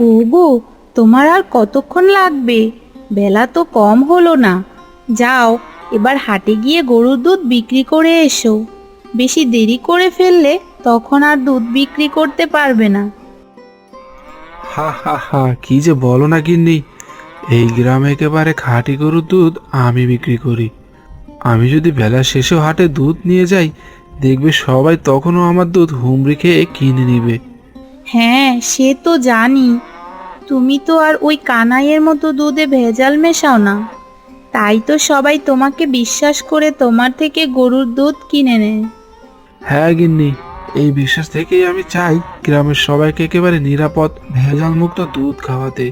ওগো তোমার আর কতক্ষণ লাগবে? বেলা তো কম হলো না। যাও এবার হাটে গিয়ে গরুর দুধ বিক্রি করে এসো। বেশি দেরি করে ফেললে তখন আর দুধ বিক্রি করতে পারবে না। হা হা হা কি যে বলো না গিন্নি। এই গ্রামে একেবারে খাঁটি গরুর দুধ আমি বিক্রি করি। আমি যদি বেলা শেষেও হাটে দুধ নিয়ে যাই দেখবে সবাই তখনও আমার দুধ হুমড়ি খেয়ে কিনে নিবে। হ্যাঁ সে তো জানি। তুমি তো আর ওই কানাইয়ের মতো দুধে ভেজাল মেশাও না। তাই তো সবাই তোমাকে বিশ্বাস করে তোমার থেকে গরুর দুধ কিনে নেয়। হ্যাঁ গিন্নি এই বিশ্বাস থেকেই আমি চাই গ্রামের সবাইকে একেবারে নিরাপদ ভেজাল মুক্ত দুধ খাওয়াতে।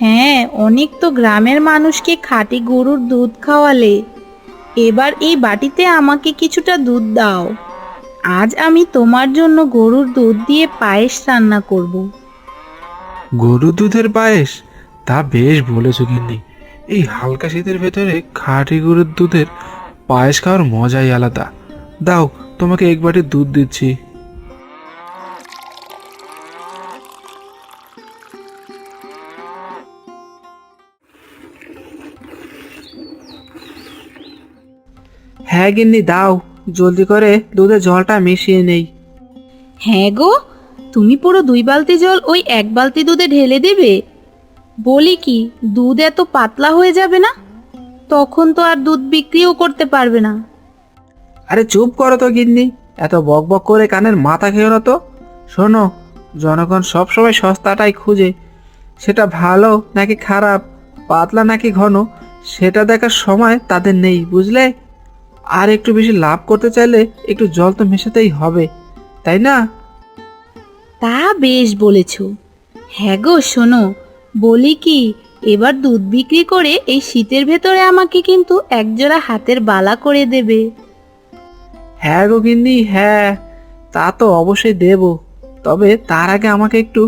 হ্যাঁ অনেক তো গ্রামের মানুষকে খাঁটি গরুর দুধ খাওয়ালে। এবার এই বাটিতে আমাকে কিছুটা দুধ দাও। আজ আমি তোমার জন্য গরুর দুধ দিয়ে পায়েস রান্না করব। গরুর দুধের পায়েস? তা বেশ বলেছ গিন্নি। এই হালকা শীতের ভেতরে খাঁটি গরুর দুধের পায়েস খাওয়ার মজাই আলাদা। দাও তোমাকে এক বাটি দুধ দিচ্ছি। হ্যাঁ গিন্নি দাও। জলদি করে দুধে জলটা মিশিয়ে নেই। হ্যাঁ গো তুমি পুরো দুই বালতি জল ওই এক বালতি দুধে ঢেলে দেবে? বলি কি, দুধ এত পাতলা হয়ে যাবে না? তখন তো আর দুধ বিক্রিও করতে পারবে না। আরে চুপ করো তো গিন্নি, এত বক বক করে কানের মাথা খেও না তো। শোনো, জনগণ সবসময় সস্তাটাই খুঁজে। সেটা ভালো নাকি খারাপ, পাতলা নাকি ঘন, সেটা দেখার সময় তাদের নেই, বুঝলে? আর একটু বেশি লাভ করতে চাইলে একটু জল তো মেশাতেই হবে, তাই না? তা বেশ বলেছ। হ্যাঁ গো শোনো বলি কি এবার দুধ বিক্রি করে এই শীতের ভেতরে আমাকে কিন্তু একজোড়া হাতের বালা করে দেবে। হ্যাঁ গো গিন্নি হ্যাঁ তা তো অবশ্যই দেব। তবে তার আগে আমাকে একটু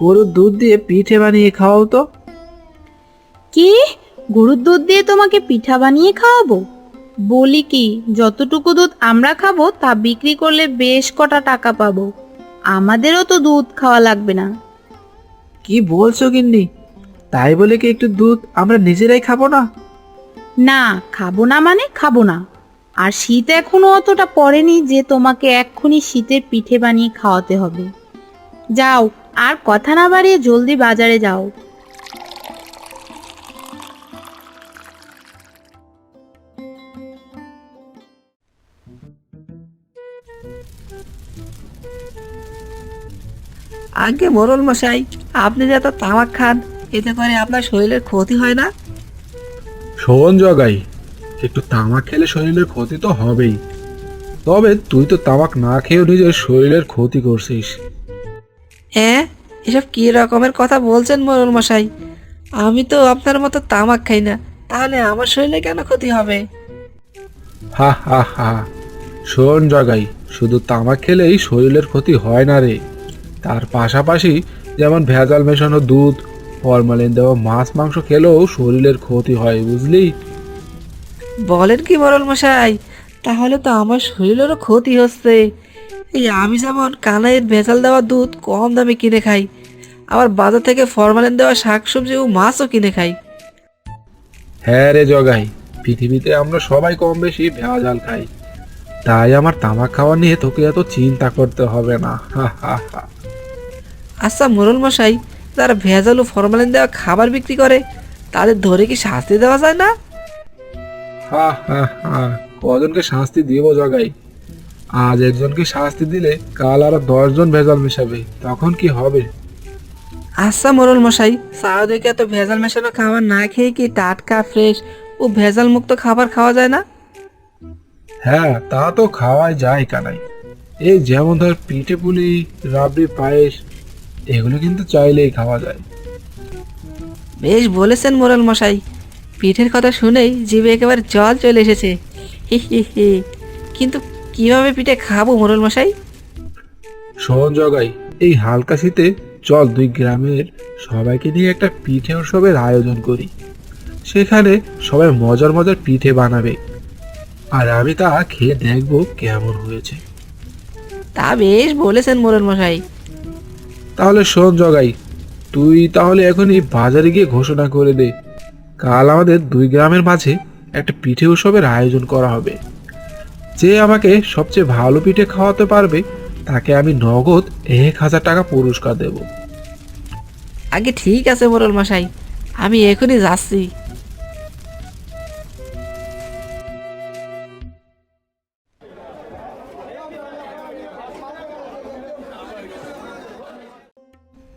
গরুর দুধ দিয়ে পিঠে বানিয়ে খাওয়াও তো। কি? গরুর দুধ দিয়ে তোমাকে পিঠা বানিয়ে খাওয়াবো? বলি কি যতটুকু দুধ আমরা খাব তা বিক্রি করলে বেশ কটা টাকা পাবো। আমাদেরও তো দুধ খাওয়া লাগবে না। কি বলছো গিন্নি? তাই বলে কি একটু দুধ আমরা নিজেরাই খাব না? না খাব না মানে খাব না। আর শীত এখনও অতটা পড়েনি যে তোমাকে এক্ষুনি শীতের পিঠে বানিয়ে খাওয়াতে হবে। যাও আর কথা না বাড়িয়ে জলদি বাজারে যাও। আগে মোরল মশাই আপনি যে এত তামাক খান এতে করে আপনার শরীরের ক্ষতি হয় না? শোন জগাই একটু তামাক খেলে শরীরের ক্ষতি তো হবেই। তবে তুই তো তামাক না খেয়েও নিজের শরীরের ক্ষতি করছিস। হ্যাঁ এসব কি রকমের কথা বলছেন মোরল মশাই? আমি তো আপনার মতো তামাক খাই না তাহলে আমার শরীরে কেন ক্ষতি হবে? হা হা হা। শোন জগাই শুধু তামাক খেলেই শরীরের ক্ষতি হয় না রে। তার পাশাপাশি যেমন ভেজাল মেশানো দুধ ফরমালিন দেওয়া মাছ মাংস খেলেও শরীরের ক্ষতি হয় বুঝলি? বলেন কি মোরল মশাই তাহলে তো আমার শরীরেরও ক্ষতি হচ্ছে। এই আমি যেমন কানাইয়ের ভেজাল দেওয়া দুধ কম দামে কিনে খাই আবার বাজার থেকে ফরমালিন দেওয়া শাকসবজি ও মাছও কিনে খাই। হ্যাঁ রে জগাই পৃথিবীতে আমরা সবাই কম বেশি ভেজাল খাই। তাই আমার তামাক খাওয়া নিয়ে তোকে এত চিন্তা করতে হবে না হা হা হা। আচ্ছা মোরল মশাই যারা ভেজাল ও ফরমালিন দেওয়া খাবার বিক্রি করে তাদের ধরে কি শাস্তি দেওয়া যায় না? হা হা হা কজনকে শাস্তি দিব জগাই। আজ একজনকে শাস্তি দিলে কাল আরও দশজন ভেজাল মেশাবে তখন কি হবে? আচ্ছা মোরল মশাই সারাদিকে এত ভেজাল মেশানো খাবার না খেয়ে কি টাটকা ফ্রেশ ও ভেজাল মুক্ত খাবার খাওয়া যায় না? হ্যাঁ তা তো খাওয়াই যায় কানাই। এই যেমন ধর পিঠে পুলি রাবড়ি পায়েস এগুলো কিন্তু চাইলেই খাওয়া যায়। বেশ বলেছেন মোরল মশাই। পিঠের কথা শুনেই জিভে একেবারে জল চলে এসেছে। হি হি হি। কিন্তু কীভাবে পিঠে খাব মোরল মশাই? শোন জগাই এই হালকা শীতে চল দুই গ্রামের সবাইকে নিয়ে একটা পিঠে উৎসবের আয়োজন করি। সেখানে সবাই মজার মজার পিঠে বানাবে। আর আমি তা খেয়ে দেখব কেমন হয়েছে। তা বেশ বলেছেন মোরল মশাই। তাহলে শোন জগাই, তুই তাহলে এখন এই বাজারে গিয়ে ঘোষণা করে দে। কাল আমাদের দুই গ্রামের মাঝে একটা পিঠে উৎসবের আয়োজন করা হবে। যে আমাকে সবচেয়ে ভালো পিঠে খাওয়াতে পারবে, তাকে আমি নগদ এক হাজার টাকা পুরস্কার দেব। আগে ঠিক আছে মোরল মশাই, আমি এখনই যাচ্ছি।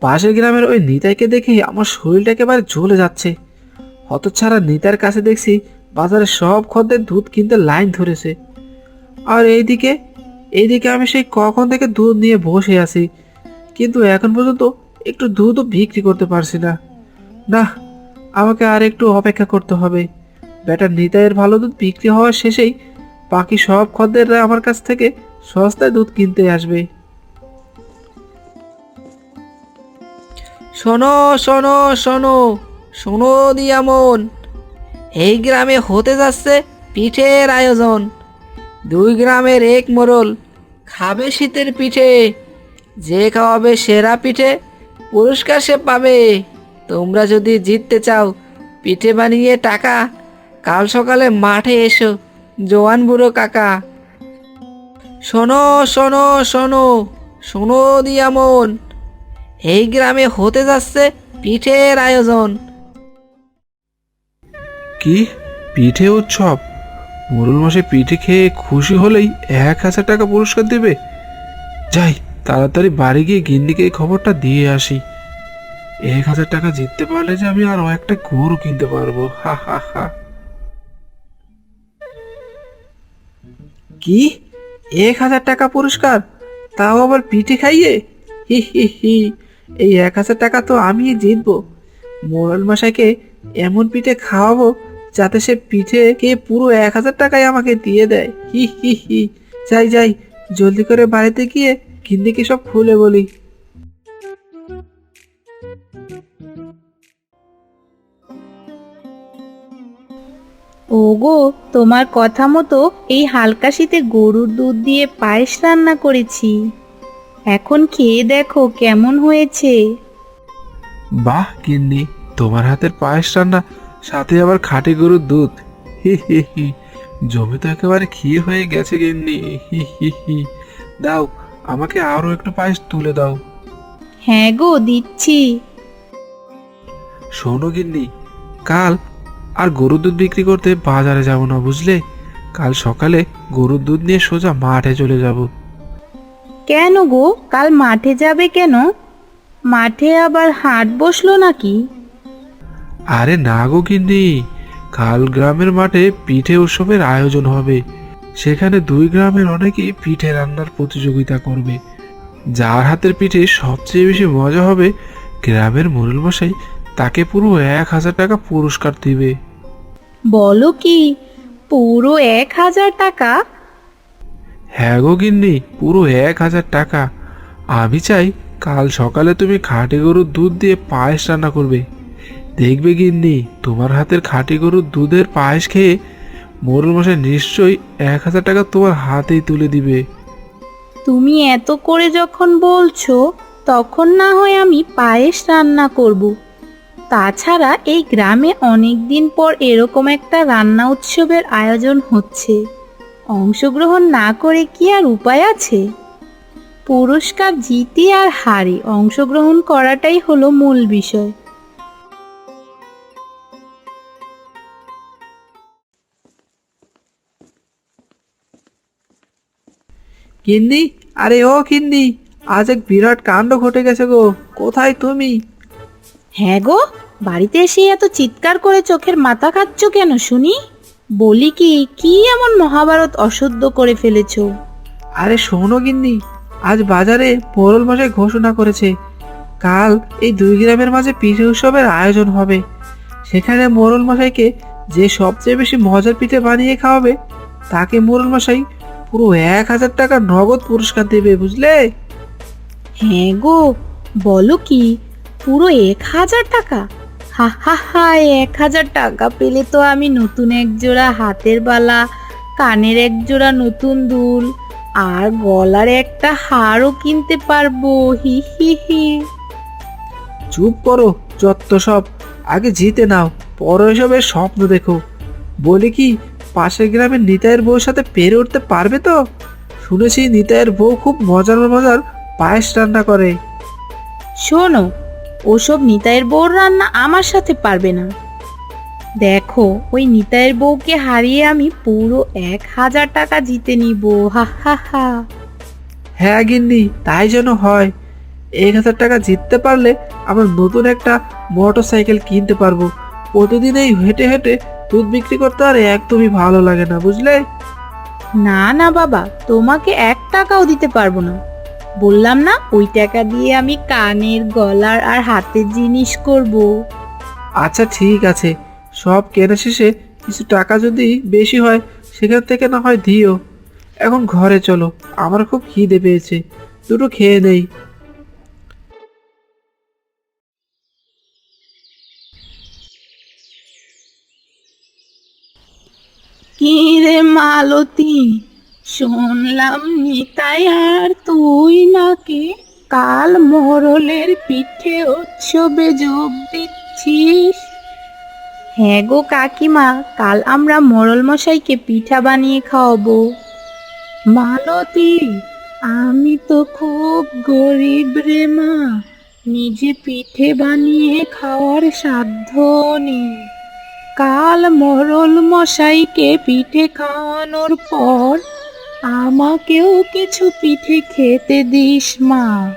পাশের গ্রামের ওই নিতাইকে দেখে আমার শরীরটা একেবারে জ্বলে যাচ্ছে। হতছাড়া নিতার কাছে দেখছি বাজারে সব খদ্দের দুধ কিনতে লাইন ধরেছে। আর এইদিকে এইদিকে আমি সেই কখন থেকে দুধ নিয়ে বসে আছি, কিন্তু এখন পর্যন্ত একটু দুধও বিক্রি করতে পারছি না। না, আমাকে আর একটু অপেক্ষা করতে হবে। ব্যাটার নিতাইয়ের ভালো দুধ বিক্রি হওয়ার শেষেই বাকি সব খদ্দেররা আমার কাছ থেকে সস্তায় দুধ কিনতে আসবে। শোনো শোনো শোনো শোনো দিয়ামন। এই গ্রামে হতে যাচ্ছে পিঠের আয়োজন। দুই গ্রামের এক মোরল খাবে শীতের পিঠে। যে খাওয়াবে সেরা পিঠে, পুরস্কার সে পাবে। তোমরা যদি জিততে চাও, পিঠে বানিয়ে টাকা, কাল সকালে মাঠে এসো, জোয়ান বুড়ো কাকা। শোনো শোনো শোনো শোনো দিয়ামন। এই গ্রামে হতে যাচ্ছে পিঠের আয়োজন। কি? পিঠে উৎসব? মোরুল মাসে পিঠে খেয়ে খুশি হলেই এক হাজার টাকা পুরস্কার দেবে। যাই তাড়াতাড়ি বাড়ি গিয়ে গিন্নিকে এই খবরটা দিয়ে আসি। এক হাজার টাকা জিততে পারলে যে আমি আরও একটা গরু কিনতে পারব। হা হা হা। কি? এক হাজার টাকা পুরস্কার? তাও আবার পিঠে খাইয়ে? হি হি হি। এই এক হাজার টাকা তো আমি জিতবো। মোরাল মশাইকে এমন পিঠে খাওয়াবো যাতে সে পিঠে কে পুরো এক হাজার টাকাই আমাকে দিয়ে দেয়। হি হি হি। যাই যাই, জলদি করে বাড়িতে গিয়ে গিন্নিকে সব খুলে বলি। ওগো, তোমার কথা মতো এই হালকা শীতে গরুর দুধ দিয়ে পায়েস রান্না করেছি। এখন খেয়ে দেখো কেমন হয়েছে। বাহ গিন্নি তোমার হাতের পায়েস রান্না সাথে আবার খাঁটি গরুর দুধ। হি হি হি জমি তো একেবারে ক্ষীর হয়ে গেছে গিন্নি। হি হি হি দাও আমাকে আরও একটু পায়েস তুলে দাও। হ্যাঁ গো দিচ্ছি। শোনো গিন্নি কাল আর গরুর দুধ বিক্রি করতে বাজারে যাব না বুঝলে? কাল সকালে গরুর দুধ নিয়ে সোজা মাঠে চলে যাব। কেন গো? কাল মাঠে যাবে কেন? মাঠে আবার হাট বসল নাকি? আরে না গো গিন্নি কাল গ্রামের মাঠে পিঠে উৎসবের আয়োজন হবে। সেখানে দুই গ্রামের অনেকেই পিঠে রান্নার প্রতিযোগিতা করবে। যার হাতের পিঠে সবচেয়ে বেশি মজা হবে গ্রামের মোরল মশাই তাকে পুরো এক হাজার টাকা পুরস্কার দিবে। বলো কি পুরো এক হাজার টাকা? হ্যাঁ গো গিন্নি, পুরো এক হাজার টাকা। আমি চাই কাল সকালে তুমি খাঁটি গরুর দুধ দিয়ে পায়েস রান্না করবে। দেখবে গিন্নি, তোমার হাতের খাঁটি গরুর দুধের পায়েস খেয়ে মোরল মশাই নিশ্চয়ই এক হাজার টাকা তোমার হাতেই তুলে দিবে। তুমি এত করে যখন বলছো, তখন না হয় আমি পায়েস রান্না করব। তাছাড়া এই গ্রামে অনেক দিন পর এরকম একটা রান্না উৎসবের আয়োজন হচ্ছে। অংশগ্রহণ না করে কি আর উপায় আছে? পুরস্কার জিতি আর হারি অংশগ্রহণ করাটাই হলো মূল বিষয়। কিন্দি আরে ও কিন্দি আজ এক বিরাট কাণ্ড ঘটে গেছে গো। কোথায় তুমি? হ্যাঁ গো বাড়িতে এসে এত চিৎকার করে চোখের মাথা খাচ্ছ কেন শুনি? বলি কি কি এমন মহাভারত অশুদ্ধ করে ফেলেছো? আরে শোনো গিন্নি আজ বাজারে মোরল মশাই ঘোষণা করেছে কাল এই দুই গ্রামের মাঝে পিঠে উৎসবের আয়োজন হবে। সেখানে মোরল মশাইকে যে সবচেয়ে বেশি মজার পিঠে বানিয়ে খাওয়াবে তাকে মোরল মশাই পুরো এক হাজার টাকা নগদ পুরস্কার দেবে বুঝলে? হ্যাঁ গো বলো কি পুরো এক হাজার টাকা? হা হা হা এক হাজার টাকা পেলে তো আমি নতুন এক জোড়া হাতের বালা কানের এক জোড়া নতুন দুল আর গলার একটা হারও কিনতে পারব হি হি হি। চুপ করো যত সব। আগে জিতে নাও পরে এসবের স্বপ্ন দেখো। বলি কি পাশের গ্রামের নিতাইয়ের বউর সাথে পেরে উঠতে পারবে তো? শুনেছি নিতাইয়ের বউ খুব মজার মজার পায়েস রান্না করে। শোনো ওসব নিতাইয়ের বউর রান্না আমার সাথে পারবে না। দেখো ওই নিতাইয়ের বউকে হারিয়ে আমি পুরো এক হাজার টাকা জিতে নিব হা হা হা। হ্যাঁ গিন্নি তাই যেন হয়। এক হাজার টাকা জিততে পারলে আমরা নতুন একটা মোটর সাইকেল কিনতে পারব। প্রতিদিন এই হেঁটে হেঁটে দুধ বিক্রি করতে আর একদমই ভালো লাগে না বুঝলে? না না বাবা তোমাকে এক টাকাও দিতে পারব না। বললাম না ওই টাকা দিয়ে আমি কানের গলার আর হাতের জিনিস করব। আচ্ছা ঠিক আছে। সব কেনা শেষে কিছু টাকা যদি বেশি হয় সেখান থেকে না হয় দিও। এখন ঘরে চলো আমার খুব খিদে পেয়েছে। দুটো খেয়ে নেই। কি রে মালতী শুনলাম নিতাই আর তুই নাকি কাল মরলের পিঠে উৎসবে যোগ দিচ্ছিস? হ্যাঁ গো কাকিমা কাল আমরা মরল মশাইকে পিঠা বানিয়ে খাওয়াবো। মালতী আমি তো খুব গরিব রে মা। নিজে পিঠে বানিয়ে খাওয়ার সাধ্য নেই। কাল মরল মশাইকে পিঠে খাওয়ানোর পর আমাকেও কিছু পিঠে খেতে দিস, মা।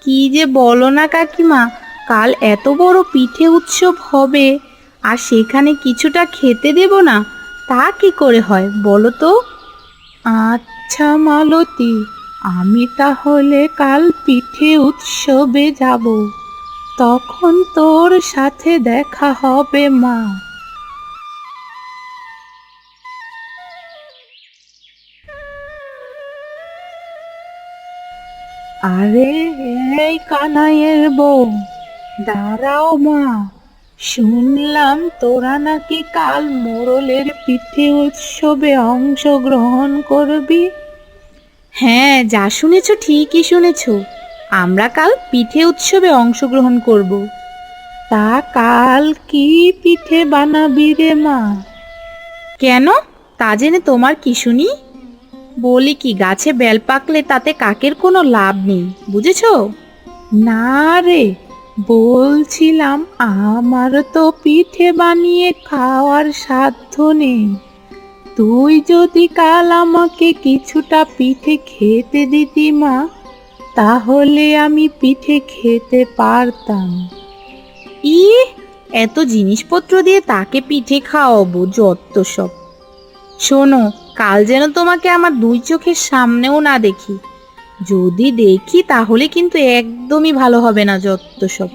কি যে বলো না, কাকিমা, কাল এত বড় পিঠে উৎসব হবে, আর সেখানে কিছুটা খেতে দেব না, তা কি করে হয়, বলো তো? আচ্ছা মালতী, আমি তাহলে কাল পিঠে উৎসবে যাব, তখন তোর সাথে দেখা হবে, মা। আরে এই কানাইয়ের বউ দাঁড়াও মা। শুনলাম তোরা নাকি কাল মোরলের পিঠে উৎসবে অংশগ্রহণ করবি। হ্যাঁ যা শুনেছ ঠিকই শুনেছ। আমরা কাল পিঠে উৎসবে অংশগ্রহণ করব। তা কাল কি পিঠে বানাবি রে মা? কেন? তা জেনে তোমার কি শুনি? বলি কি, গাছে বেল পাকলে তাতে কাকের কোনো লাভ নেই, বুঝেছ? না রে, বলছিলাম আমার তো পিঠে বানিয়ে খাওয়ার সাধ্য নেই। তুই যদি কাল আমাকে কিছুটা পিঠে খেতে দিতি মা, তাহলে আমি পিঠে খেতে পারতাম। ই এত জিনিসপত্র দিয়ে তাকে পিঠে খাওয়াবো, যত সব। শোনো কাল যেন তোমাকে আমার দুই চোখের সামনেও না দেখি। যদি দেখি, তাহলে কিন্তু একদমই ভালো হবে না যত সব।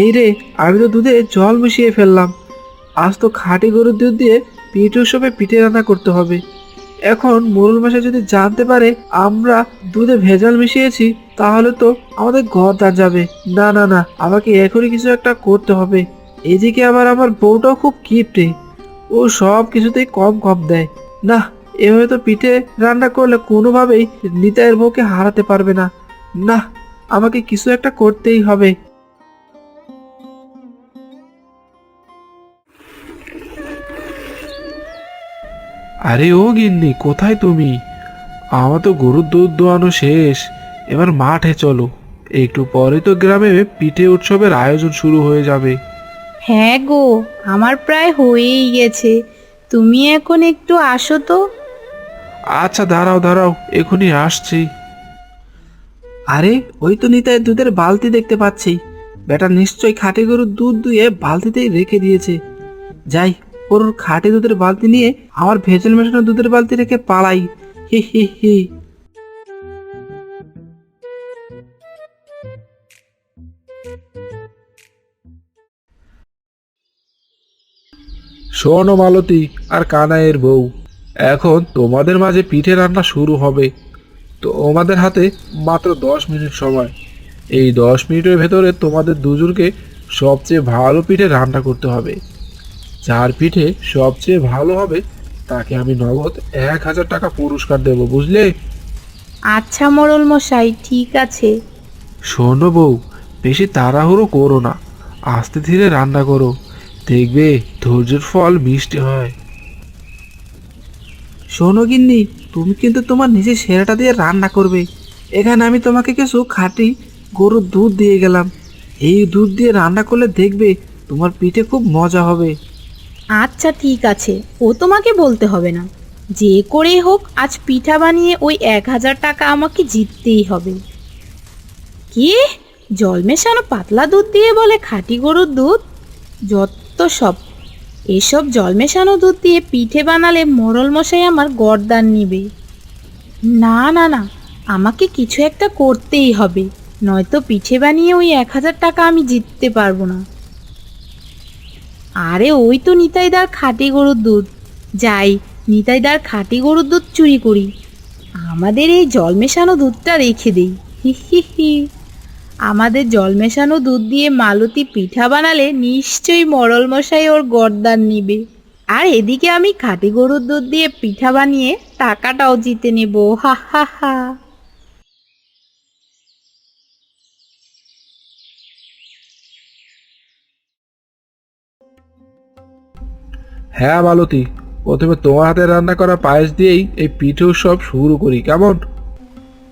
এই রে, আমি তো দুধে জল মিশিয়ে ফেললাম। আজ তো খাঁটি গরুর দুধ দিয়ে পিঠে উৎসবে পিঠে রান্না করতে হবে। এখন মোরল মাসে যদি জানতে পারে, আমরা দুধে ভেজাল মিশিয়েছি, তাহলে তো আমাদের ঘর দান যাবে। না না না, আমাকে এখনই কিছু একটা করতে হবে। এদিকে আবার আমার বউটাও খুব কিপটে। ও সব কিছুতেই কম কম দেয়। না, এভাবে তো পিঠে রান্না করলে কোনোভাবেই নিতাইয়ের বউকে হারাতে পারবে না। না, আমাকে কিছু একটা করতেই হবে। আরে ও গিন্নি কোথায় তুমি? আমার তো গরুর দুধ দোয়ানো শেষ। এবার মাঠে চলো। একটু পরে তো গ্রামে পিঠে উৎসবের আয়োজন শুরু হয়ে যাবে। হ্যাঁ গো আমার প্রায় হয়েই গেছে। তুমি এখন একটু আসো তো। আচ্ছা দাঁড়াও দাঁড়াও এখনই আসছি। আরে ওই তো নিতাই দুধের বালতি দেখতে পাচ্ছি। বেটা নিশ্চয়ই খাঁটি গরুর দুধ দুয়ে বালতিতেই রেখে দিয়েছে। যাই ওর খাঁটি দুধের বালতি নিয়ে আমার ভেজল মেশানো দুধের বালতি রেখে পালাই। হি হি হি। শোনো মালতী আর কানাইয়ের বউ, এখন তোমাদের মাঝে পিঠে রান্না শুরু হবে। তো তোমাদের হাতে মাত্র দশ মিনিট সময়। এই দশ মিনিটের ভেতরে তোমাদের দুজনকে সবচেয়ে ভালো পিঠে রান্না করতে হবে। যার পিঠে সবচেয়ে ভালো হবে তাকে আমি নগদ এক হাজার টাকা পুরস্কার দেব বুঝলে? আচ্ছা মোড়ল মশাই ঠিক আছে। শোনো বউ বেশি তাড়াহুড়ো করো না। আস্তে ধীরে রান্না করো। দেখবে ধৈর্যের ফল মিষ্টি হয়। শোনো গিন্নি তুমি কিন্তু তোমার নিজের সেরাটা দিয়ে রান্না করবে। এখানে আমি তোমাকে কিছু খাঁটি গরুর দুধ দিয়ে গেলাম। এই দুধ দিয়ে রান্না করলে দেখবে তোমার পিঠে খুব মজা হবে। আচ্ছা ঠিক আছে। ও তোমাকে বলতে হবে না। যে করেই হোক, আজ পিঠা বানিয়ে ওই এক হাজার টাকা আমাকে জিততেই হবে। কি? জল মেশানো পাতলা দুধ দিয়ে বলে খাঁটি গরুর দুধ? যত সব। এসব জল মেশানো দুধ দিয়ে পিঠে বানালে মোরল মশাই আমার গরদান নিবে। না না না, আমাকে কিছু একটা করতেই হবে। নয়তো পিঠে বানিয়ে ওই এক হাজার টাকা আমি জিততে পারব না। আরে ওই তো নিতাইদার খাঁটি গরুর দুধ। যাই, নিতাইদার খাঁটি গরুর দুধ চুরি করি। আমাদের এই জল মেশানো দুধটা রেখে দিই। হি হি হি। আমাদের জল মেশানো দুধ দিয়ে মালতী পিঠা বানালে নিশ্চয়ই মরল মশাই ওর গরদান নিবে। আর এদিকে আমি খাঁটি গরুর দুধ দিয়ে পিঠা বানিয়ে টাকাটাও জিতে নেব। হা হা হা। হ্যাঁ মালতী। প্রথমে তোমার হাতে রান্না করা পায়েস দিয়েই এই পিঠে উৎসব শুরু করি কেমন?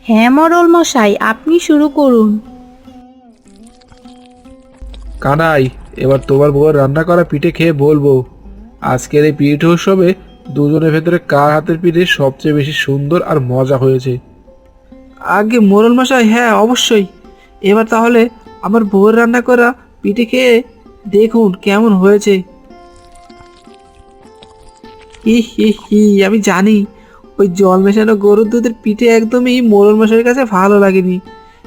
হ্যাঁ মরল মশাই আপনি শুরু করুন। কানাই এবার তোমার বউয়ের রান্না করা পিঠে খেয়ে বলব। আজকের এই পিঠে উৎসবে দুজনের ভেতরে কার হাতের পিঠে সবচেয়ে বেশি সুন্দর আর মজা হয়েছে? আগে মোরল মশাই হ্যাঁ অবশ্যই। এবার তাহলে আমার বউয়ের রান্না করা পিঠে খেয়ে দেখুন কেমন হয়েছে। হি হি হি আমি জানি। ওই জল মেশানো গরুর দুধের পিঠে একদমই মোরল মশাইয়ের কাছে ভালো লাগেনি।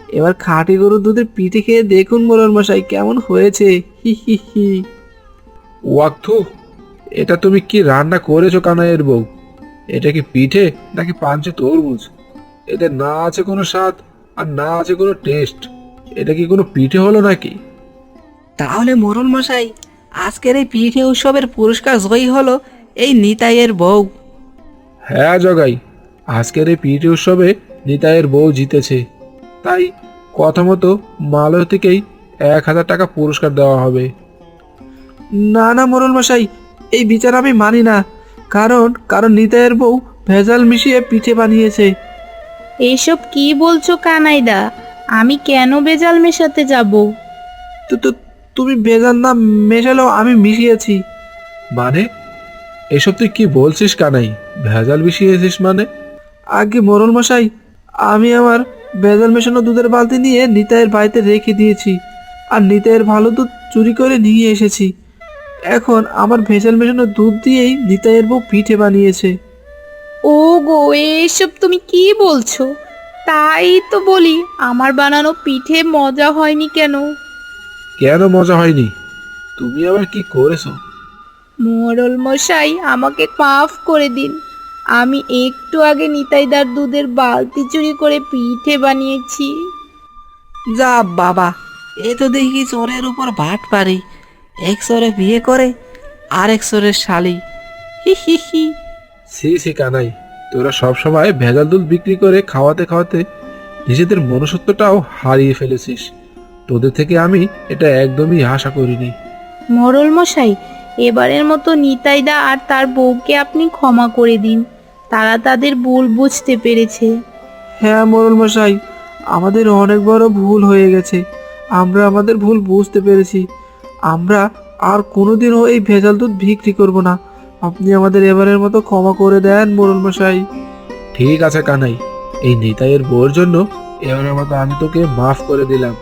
এবার খাঁটি গরুর দুধের পিঠে খেয়ে দেখুন মোরল মশাই কেমন হয়েছে। হি হি হি। ওয়াক্থু এটা তুমি কি রান্না করেছ কানাইয়ের বউ? এটা কি পিঠে নাকি পাঞ্চে তরমুজ? এতে না আছে কোনো স্বাদ আর না আছে কোনো টেস্ট। এটা কি কোনো পিঠে হলো নাকি? তাহলে মোরল মশাই আজকের এই পিঠে উৎসবের পুরস্কার জয়ী হলো এই নিতাইয়ের বউ। হ্যাঁ জগাই আজকের এই পিঠে উৎসবে নিতাইয়ের বউ জিতেছে। তাই কথা মতো মালতীকেই এক হাজার টাকা পুরস্কার দেওয়া হবে। না না মোরল মশাই এই বিচার আমি মানি না। কারণ কারণ নিতাইয়ের বউ ভেজাল মিশিয়ে পিঠে বানিয়েছে। এইসব কি বলছো কানাইদা? আমি কেন বেজাল মেশাতে যাব? তো তো তুমি ভেজাল না মেশালেও আমি মিশিয়েছি। মানে এসব তুই কি বলছিস কানাই? ভেজাল মিশিয়েছিস মানে? আগে মোরল মশাই আমি আমার ভেজাল মেশানো দুধের বালতি নিয়ে নিতাইয়ের বাড়িতে রেখে দিয়েছি আর নিতাইয়ের ভালো দুধ চুরি করে নিয়ে এসেছি। এখন আমার ভেজাল মেশানো দুধ দিয়েই নিতাইয়ের বউ পিঠে বানিয়েছে। ও গো এসব তুমি কি বলছো? তাই তো বলি আমার বানানো পিঠে মজা হয়নি কেন? কেন মজা হয়নি? তুমি আবার কি করেছ? মোরল মশাই আমাকে মাফ করে দিন। আমি একটু আগে নিতাইদার দুধের বালতি চুরি করে পিঠে বানিয়েছি। যা বাবা এ তো দেখি চোরের উপর ভাট পারি এক চোরে বিয়ে করে আর এক চোরের শালি। হি হি হি। সি সি কানাই তোরা সবসময় ভেজাল দুধ বিক্রি করে খাওয়াতে খাওয়াতে নিজেদের মনুষ্যত্বটাও হারিয়ে ফেলেছিস। তোদের থেকে আমি এটা একদমই আশা করিনি। মরল মশাই এবারের মতো নিতাইদা আর তার বউকে আপনি ক্ষমা করে দিন। তারা তাদের ভুল বুঝতে পেরেছে। হ্যাঁ মোরল মশাই আমাদের অনেক বড় ভুল হয়ে গেছে। আমরা আমাদের ভুল বুঝতে পেরেছি। আমরা আর কোনোদিনও এই ভেজাল দুধ বিক্রি করব না। আপনি আমাদের এবারের মতো ক্ষমা করে দেন মোরল মশাই। ঠিক আছে কানাই এই নিতাইয়ের বউর জন্য এবারের মতো আমি তোকে মাফ করে দিলাম।